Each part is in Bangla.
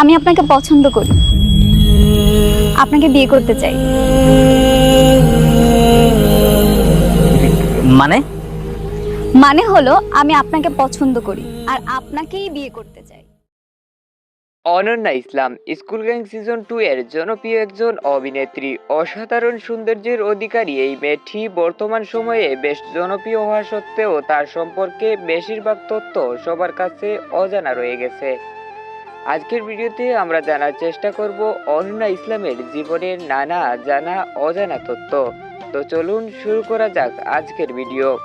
আমি আপনাকে পছন্দ করি। আপনাকে বিয়ে করতে চাই। মানে? মানে হলো আমি আপনাকে পছন্দ করি আর আপনাকেই বিয়ে করতে চাই। Ananya Islam school gang season two এর জনপ্রিয় একজন অভিনেত্রী। অসাধারণ সৌন্দর্যের অধিকারী এই মেয়েটি বর্তমান সময়ে বেশ জনপ্রিয় হওয়া সত্ত্বেও তার সম্পর্কে বেশিরভাগ তথ্য সবার কাছে অজানা রয়ে গেছে। আজকের ভিডিওতে আমরা জানার চেষ্টা করব অনন্যা ইসলামের জীবনের নানা জানা অজানা তথ্য। তো চলুন শুরু করা যাক আজকের ভিডিও।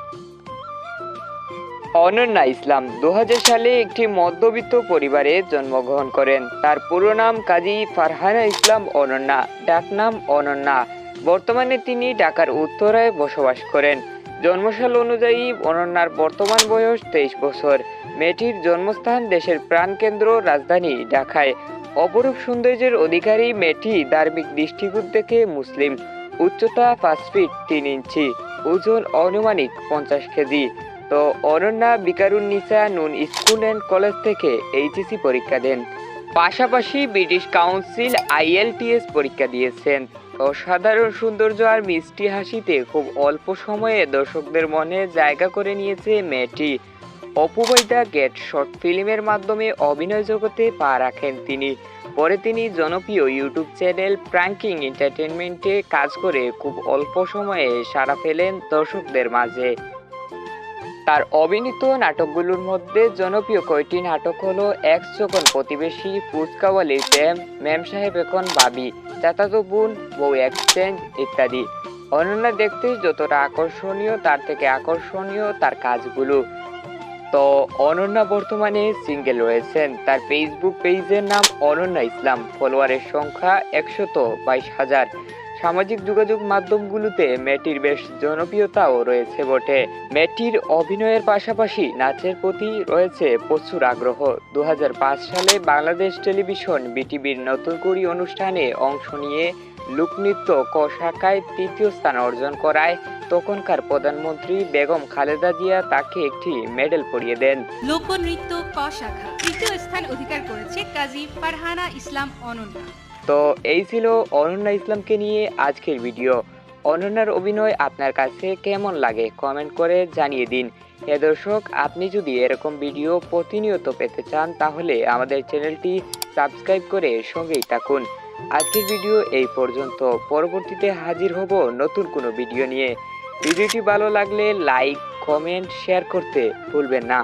অনন্যা ইসলাম দু হাজার সালে একটি মধ্যবিত্ত পরিবারে জন্মগ্রহণ করেন। তার পুরো নাম কাজী ফারহানা ইসলাম অনন্যা, ডাকনাম অনন্যা। বর্তমানে তিনি ঢাকার উত্তরায় বসবাস করেন। জন্মসাল অনুযায়ী অনন্যার বর্তমান বয়স তেইশ বছর। মেয়েটির জন্মস্থান দেশের প্রাণকেন্দ্র রাজধানী ঢাকায়। অপরূপ সৌন্দর্যের অধিকারী মেয়েটি ধার্মিক দৃষ্টিকোণ থেকে মুসলিম। উচ্চতা পাঁচ ফিট তিন ইঞ্চি, ওজন আনুমানিক পঞ্চাশ কেজি। তো Ananya Viqarunnisa Noon school and college থেকে এইচএসসি পরীক্ষা দেন। পাশাপাশি ব্রিটিশ কাউন্সিল আইএলটিএস পরীক্ষা দিয়েছেন। অসাধারণ সৌন্দর্য আর মিষ্টি হাসিতে খুব অল্প সময়ে দর্শকদের মনে জায়গা করে নিয়েছে মেয়েটি। অপুবৈদা গেট শর্ট ফিল্মের মাধ্যমে অভিনয় জগতে পা রাখেন তিনি। পরে তিনি জনপ্রিয় ইউটিউব চ্যানেল প্র্যাঙ্কিং এন্টারটেনমেন্টে কাজ করে খুব অল্প সময়ে সাড়া ফেলেন দর্শকদের মাঝে। তার অভিনীত নাটকগুলোর মধ্যে জনপ্রিয় কয়টি নাটক হলো এক যখন প্রতিবেশী ফুচকাওয়ালির প্রেম ম্যাম সাহেব এখন বাবি চাচাতো বোন বউ এক্সচেঞ্জ ইত্যাদি। অনন্যা দেখতে যতটা আকর্ষণীয়, তার থেকে আকর্ষণীয় তার কাজগুলো। তো অনন্যা বর্তমানে সিঙ্গেল রয়েছেন। তার ফেসবুক পেজের নাম অনন্যা ইসলাম। ফলোয়ারের সংখ্যা একশত বাইশ হাজার। সামাজিক যোগাযোগ মাধ্যমগুলোতে মেয়েটির বেশ জনপ্রিয়তাও রয়েছে বটে। মেয়েটির অভিনয়ের পাশাপাশি নাচের প্রতি রয়েছে প্রচুর আগ্রহ। দু হাজার পাঁচ সালে বাংলাদেশ টেলিভিশন বিটিভির নতুন করি অনুষ্ঠানে অংশ নিয়ে লোকনৃত্য ক শাখায় তৃতীয় স্থান অর্জন করায় তখনকার প্রধানমন্ত্রী বেগম খালেদা জিয়া তাকে একটি মেডেল পরিয়ে দেন। লোকনৃত্য ক শাখা তৃতীয় স্থান অধিকার করেছে কাজী ফারহানা ইসলাম অনন্যা। তো এই ছিল অনন্যা ইসলামকে নিয়ে আজকের ভিডিও। অনন্যার অভিনয় আপনার কাছে কেমন লাগে কমেন্ট করে জানিয়ে দিন। এ দর্শক, আপনি যদি এরকম ভিডিও প্রতিনিয়ত পেতে চান, তাহলে আমাদের চ্যানেলটি সাবস্ক্রাইব করে সঙ্গেই থাকুন। আজকের ভিডিও এই পর্যন্ত। পরবর্তীতে হাজির হব নতুন কোনো ভিডিও নিয়ে। ভিডিওটি ভালো লাগলে লাইক, কমেন্ট, শেয়ার করতে ভুলবেন না।